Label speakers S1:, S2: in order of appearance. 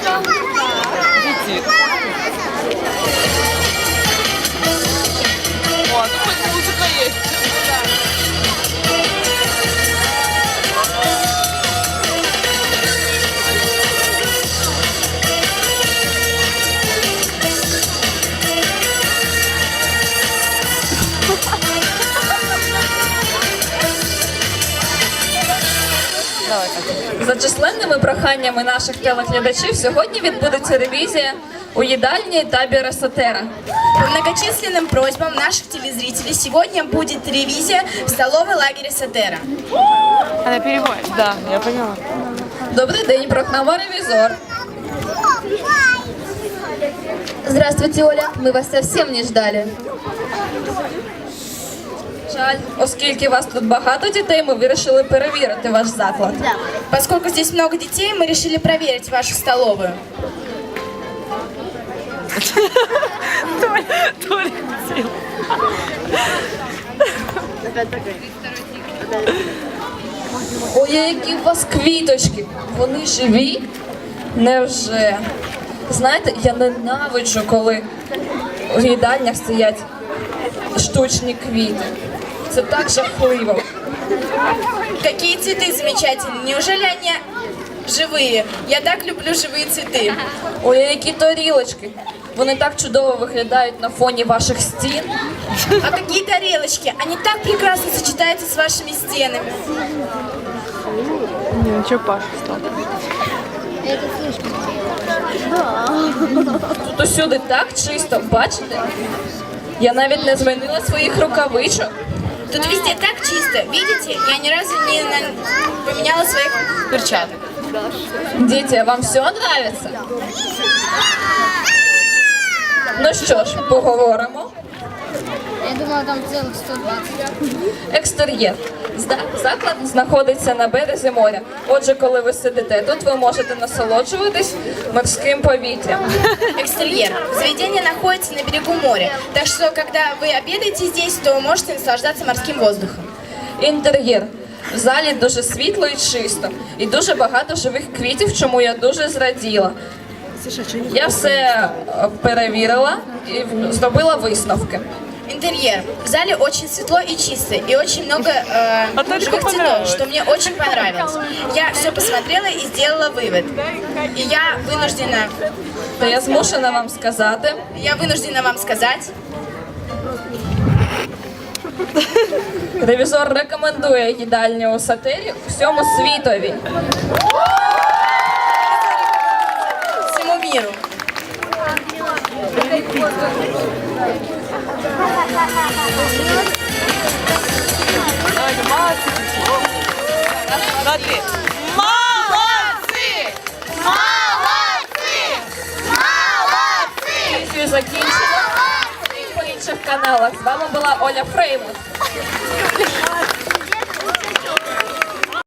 S1: Дети. О,
S2: За численними проханнями наших телеглядачів сьогодні відбудеться ревізія у їдальні табіра Сатера.
S3: По многочисленным просьбам наших телезрителей сегодня будет ревизия в столовой лагеря Сатера.
S1: Она переводит. Да, я поняла.
S2: Добрий день, програма Ревізор.
S4: Здравствуйте, Оля. Мы вас совсем не ждали.
S2: Оскільки вас тут багато дітей, ми вирішили перевірити ваш заклад.
S3: Поскольку здесь много детей, мы решили проверить вашу столовую.
S2: Ой, які у вас квіточки. Вони живі? Невже? Знаєте, я ненавиджу, коли у їдальнях стоять штучні квіти. Це так жахливо.
S3: Какие цветы замечательные. Неужели они живые? Я так люблю живые цветы.
S2: Ой, які тарілочки. Вони так чудово виглядають на фоні ваших стін.
S3: А какие тарелочки? Они так прекрасно сочетаются с вашими стенами.
S1: Не, ну что Паша стал?
S2: Тут усюди так чисто, бачите? Я навіть не змінила своїх рукавичок.
S3: Тут везде так чисто. Видите, я ни разу не поменяла своих
S1: Перчаток.
S2: Діти, а вам все нравится? Ну що ж, поговоримо
S4: Я думала, там целых 120.
S2: Екстер'єр. Зда- Заклад знаходиться на березі моря. Отже, коли ви сидите тут, ви можете насолоджуватись морським повітрям.
S3: Экстерьер. Заведение находится на берегу моря, так что когда вы обедаете здесь, то вы можете наслаждаться морским воздухом.
S2: Інтер'єр. В залі дуже світло і чисто, і дуже багато живих квітів, чому я дуже зраділа. Я все е, перевірила і в- зробила висновки.
S3: Интерьер. В зале очень светло и чисто, и очень много э,
S1: А Толику
S3: живых цветов,
S1: понравилось.
S3: что мне очень понравилось. Я все посмотрела и сделала вывод. И я вынуждена,
S2: То я змушена вам сказати,
S3: я вынуждена вам сказать,
S2: ревізор рекомендує їдальню у сатирі всьому світові.
S3: всему миру.
S1: Давайте, молодцы. Смотри. Молодцы!
S2: Ревізію закінчено. По інших каналах з вами була Оля Фреймут.